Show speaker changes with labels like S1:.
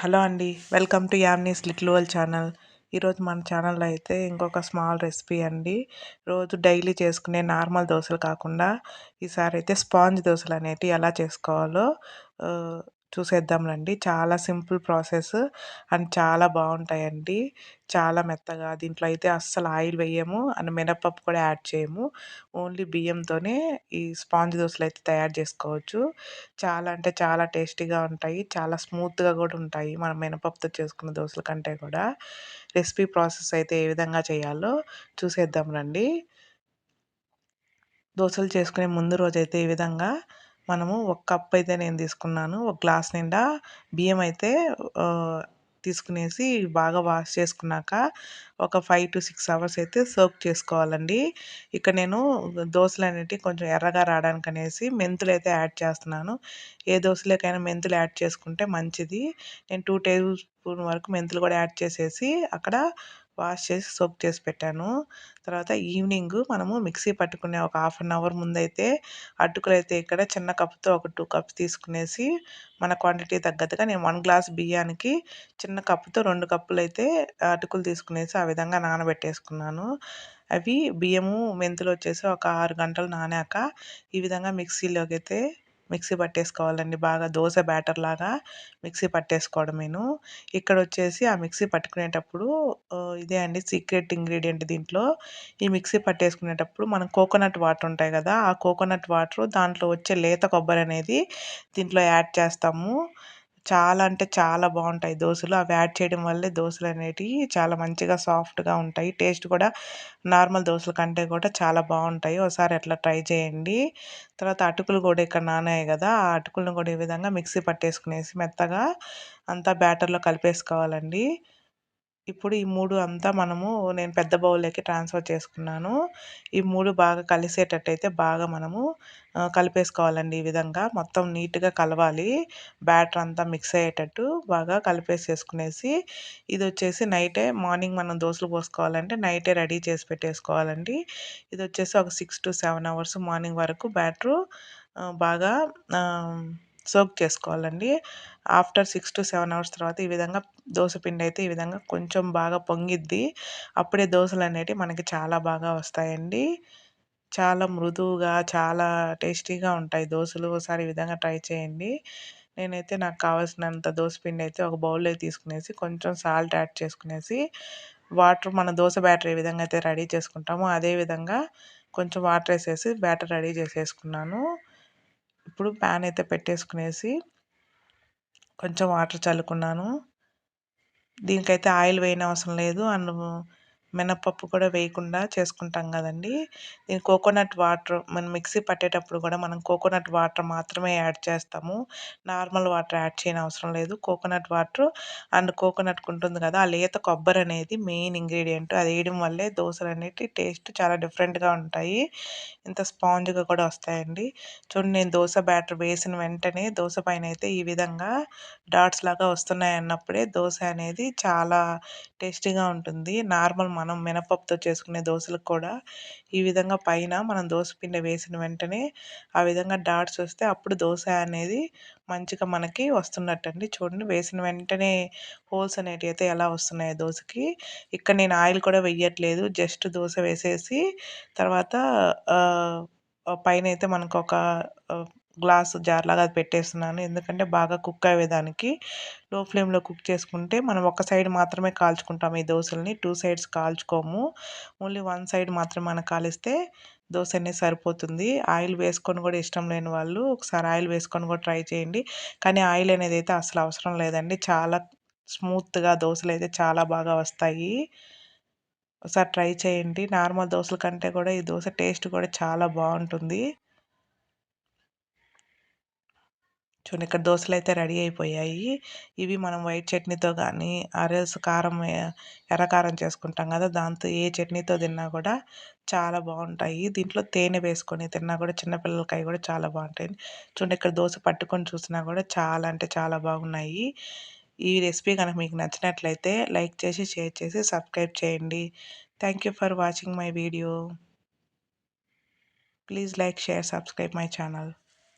S1: Hello అండి welcome to Yamni's little world channel. ఈరోజు మన ఛానల్లో అయితే ఇంకొక స్మాల్ రెసిపీ అండి. రోజు డైలీ చేసుకునే నార్మల్ దోశలు కాకుండా ఈసారి అయితే స్పాంజ్ దోశలు అనేటివి ఎలా చేసుకోవాలో చూసేద్దాం రండి చాలా సింపుల్ ప్రాసెస్ అండ్ చాలా బాగుంటాయండి. చాలా మెత్తగా దీంట్లో అయితే అస్సలు ఆయిల్ వేయము అండ్ మినపప్పు కూడా యాడ్ చేయము. ఓన్లీ బియ్యంతోనే ఈ స్పాంజ్ దోశలు అయితే తయారు చేసుకోవచ్చు. చాలా అంటే చాలా టేస్టీగా ఉంటాయి. చాలా స్మూత్గా కూడా ఉంటాయి మనం మినపప్పుతో చేసుకున్న దోశల కంటే కూడా. రెసిపీ ప్రాసెస్ అయితే ఏ విధంగా చేయాలో చూసేద్దాం రండి దోశలు చేసుకునే ముందు రోజైతే ఈ విధంగా మనము ఒక కప్ అయితే నేను తీసుకున్నాను. ఒక గ్లాస్ నిండా బియ్యం అయితే తీసుకునేసి బాగా వాష్ చేసుకున్నాక ఒక ఫైవ్ టు సిక్స్ అవర్స్ అయితే సోక్ చేసుకోవాలండి. ఇక్కడ నేను దోశలు అనేటివి కొంచెం ఎర్రగా రావడానికి అనేసి మెంతులు అయితే యాడ్ చేస్తున్నాను. ఏ దోశలకైనా మెంతులు యాడ్ చేసుకుంటే మంచిది. నేను టూ టేబుల్ స్పూన్ వరకు మెంతులు కూడా యాడ్ చేసేసి అక్కడ వాష్ చేసి సోక్ చేసి పెట్టాను. తర్వాత ఈవినింగ్ మనము మిక్సీ పట్టుకునే ఒక హాఫ్ అన్ అవర్ ముందైతే అటుకులు అయితే ఇక్కడ చిన్న కప్తో ఒక టూ కప్స్ తీసుకునేసి మన క్వాంటిటీ తగ్గట్టుగా నేను వన్ గ్లాస్ బియ్యానికి చిన్న కప్పుతో రెండు కప్పులు అయితే అటుకులు తీసుకునేసి ఆ విధంగా నానబెట్టేసుకున్నాను. అవి బియ్యము మెంతులు వచ్చేసి ఒక ఆరు గంటలు నానాక ఈ విధంగా మిక్సీలోకి అయితే మిక్సీ పట్టేసుకోవాలండి. బాగా దోశ బ్యాటర్ లాగా మిక్సీ పట్టేసుకోవడమేను. ఇక్కడ వచ్చేసి ఆ మిక్సీ పట్టుకునేటప్పుడు ఇదే అండి సీక్రెట్ ఇంగ్రీడియంట్ దీంట్లో. ఈ మిక్సీ పట్టేసుకునేటప్పుడు మనం కోకోనట్ వాటర్ ఉంటాయి కదా ఆ కోకోనట్ వాటర్ దాంట్లో వచ్చే లేత కొబ్బరి అనేది దీంట్లో యాడ్ చేస్తాము. చాలా అంటే చాలా బాగుంటాయి దోశలు. అవి యాడ్ చేయడం వల్లే దోశలు అనేటివి చాలా మంచిగా సాఫ్ట్గా ఉంటాయి. టేస్ట్ కూడా నార్మల్ దోశల కంటే కూడా చాలా బాగుంటాయి. ఒకసారి అట్లా ట్రై చేయండి. తర్వాత అటుకులు కూడా ఇక్కడ నానాయి కదా ఆ అటుకులను కూడా ఈ విధంగా మిక్సీ పట్టేసుకునేసి మెత్తగా అంతా బ్యాటర్లో కలిపేసుకోవాలండి. ఇప్పుడు ఈ మూడు అంతా మనము నేను పెద్ద బౌల్లోకి ట్రాన్స్ఫర్ చేసుకున్నాను. ఈ మూడు బాగా కలిసేటట్టయితే బాగా మనము కలిపేసుకోవాలండి ఈ విధంగా. మొత్తం నీట్గా కలవాలి. బ్యాటర్ అంతా మిక్స్ అయ్యేటట్టు బాగా కలిపేసేసుకునేసి ఇది వచ్చేసి నైటే మార్నింగ్ మనం దోశలు పోసుకోవాలంటే నైటే రెడీ చేసి పెట్టేసుకోవాలండి. ఇది వచ్చేసి ఒక six to seven hours morning వరకు బ్యాటరు బాగా సోక్ చేసుకోవాలండి. After six to seven hours తర్వాత ఈ విధంగా దోశ పిండి అయితే ఈ విధంగా కొంచెం బాగా పొంగిద్ది. అప్పుడే దోశలు అనేటివి మనకి చాలా బాగా వస్తాయండి. చాలా మృదువుగా చాలా టేస్టీగా ఉంటాయి దోశలు. ఒకసారి ఈ విధంగా ట్రై చేయండి. నేనైతే నాకు కావాల్సినంత దోశ పిండి అయితే ఒక బౌల్లో తీసుకునేసి కొంచెం సాల్ట్ యాడ్ చేసుకునేసి వాటర్ మన దోశ బ్యాటర్ ఏ విధంగా అయితే రెడీ చేసుకుంటామో అదే విధంగా కొంచెం వాటర్ వేసేసి బ్యాటర్ రెడీ చేసేసుకున్నాను. ఇప్పుడు ప్యాన్ అయితే పెట్టేసుకునేసి కొంచెం వాటర్ చల్లుకున్నాను. దీనికైతే ఆయిల్ వేయనవసరం లేదు. అండ్ మినపప్పు కూడా వేయకుండా చేసుకుంటాం కదండి. దీని కోకోనట్ వాటర్ మనం మిక్సీ పట్టేటప్పుడు కూడా మనం కోకోనట్ వాటర్ మాత్రమే యాడ్ చేస్తాము. నార్మల్ వాటర్ యాడ్ చేయని అవసరం లేదు. కోకోనట్ వాటర్ అండ్ కోకోనట్ ఉంటుంది కదా ఆ లేత కొబ్బరి అనేది మెయిన్ ఇంగ్రీడియంట్. అది వేయడం వల్లే దోశలు అనేవి టేస్ట్ చాలా డిఫరెంట్గా ఉంటాయి. ఇంత స్పాంజ్గా కూడా వస్తాయండి. చూడండి నేను దోశ బ్యాటర్ వేసిన వెంటనే దోశ పైన అయితే ఈ విధంగా డాట్స్ లాగా వస్తున్నాయి అన్నప్పుడే దోశ అనేది చాలా టేస్టీగా ఉంటుంది. నార్మల్ మన మనం మినపప్పుతో చేసుకునే దోశలకు కూడా ఈ విధంగా పైన మనం దోశ పిండి వేసిన వెంటనే ఆ విధంగా డాట్స్ వస్తే అప్పుడు దోశ అనేది మంచిగా మనకి వస్తున్నట్టు అండి చూడండి వేసిన వెంటనే హోల్స్ అనేటివి అయితే ఎలా వస్తున్నాయి దోశకి. ఇక్కడ నేను ఆయిల్ కూడా వెయ్యట్లేదు జస్ట్ దోశ వేసేసి తర్వాత పైన అయితే మనకు ఒక గ్లాస్ జార్ లాగా పెట్టేస్తున్నాను. ఎందుకంటే బాగా కుక్ అయ్యేదానికి. లో ఫ్లేమ్లో కుక్ చేసుకుంటే మనం ఒక సైడ్ మాత్రమే కాల్చుకుంటాం ఈ దోశల్ని. టూ సైడ్స్ కాల్చుకోము. ఓన్లీ వన్ సైడ్ మాత్రమే మనం కాలిస్తే దోశ అనేది సరిపోతుంది. ఆయిల్ వేసుకొని కూడా ఇష్టం లేని వాళ్ళు ఒకసారి ఆయిల్ వేసుకొని కూడా ట్రై చేయండి. కానీ ఆయిల్ అనేది అయితే అసలు అవసరం లేదండి. చాలా స్మూత్గా దోశలు అయితే చాలా బాగా వస్తాయి. ఒకసారి ట్రై చేయండి. నార్మల్ దోశల కంటే కూడా ఈ దోశ టేస్ట్ కూడా చాలా బాగుంటుంది. చూడండి ఇక్కడ దోశలు అయితే రెడీ అయిపోయాయి. ఇవి మనం వైట్ చట్నీతో కానీ ఆరెల్స్ కారం ఎర్రకారం చేసుకుంటాం కదా దాంతో ఏ చట్నీతో తిన్నా కూడా చాలా బాగుంటాయి. దీంట్లో తేనె వేసుకొని తిన్నా కూడా చిన్నపిల్లలకాయ కూడా చాలా బాగుంటాయి. చూడండి ఇక్కడ దోశ పట్టుకొని చూసినా కూడా చాలా అంటే చాలా బాగున్నాయి. ఈ రెసిపీ కనుక మీకు నచ్చినట్లయితే లైక్ చేసి షేర్ చేసి సబ్స్క్రైబ్ చేయండి. Thank you for watching my video. Please like share subscribe my channel.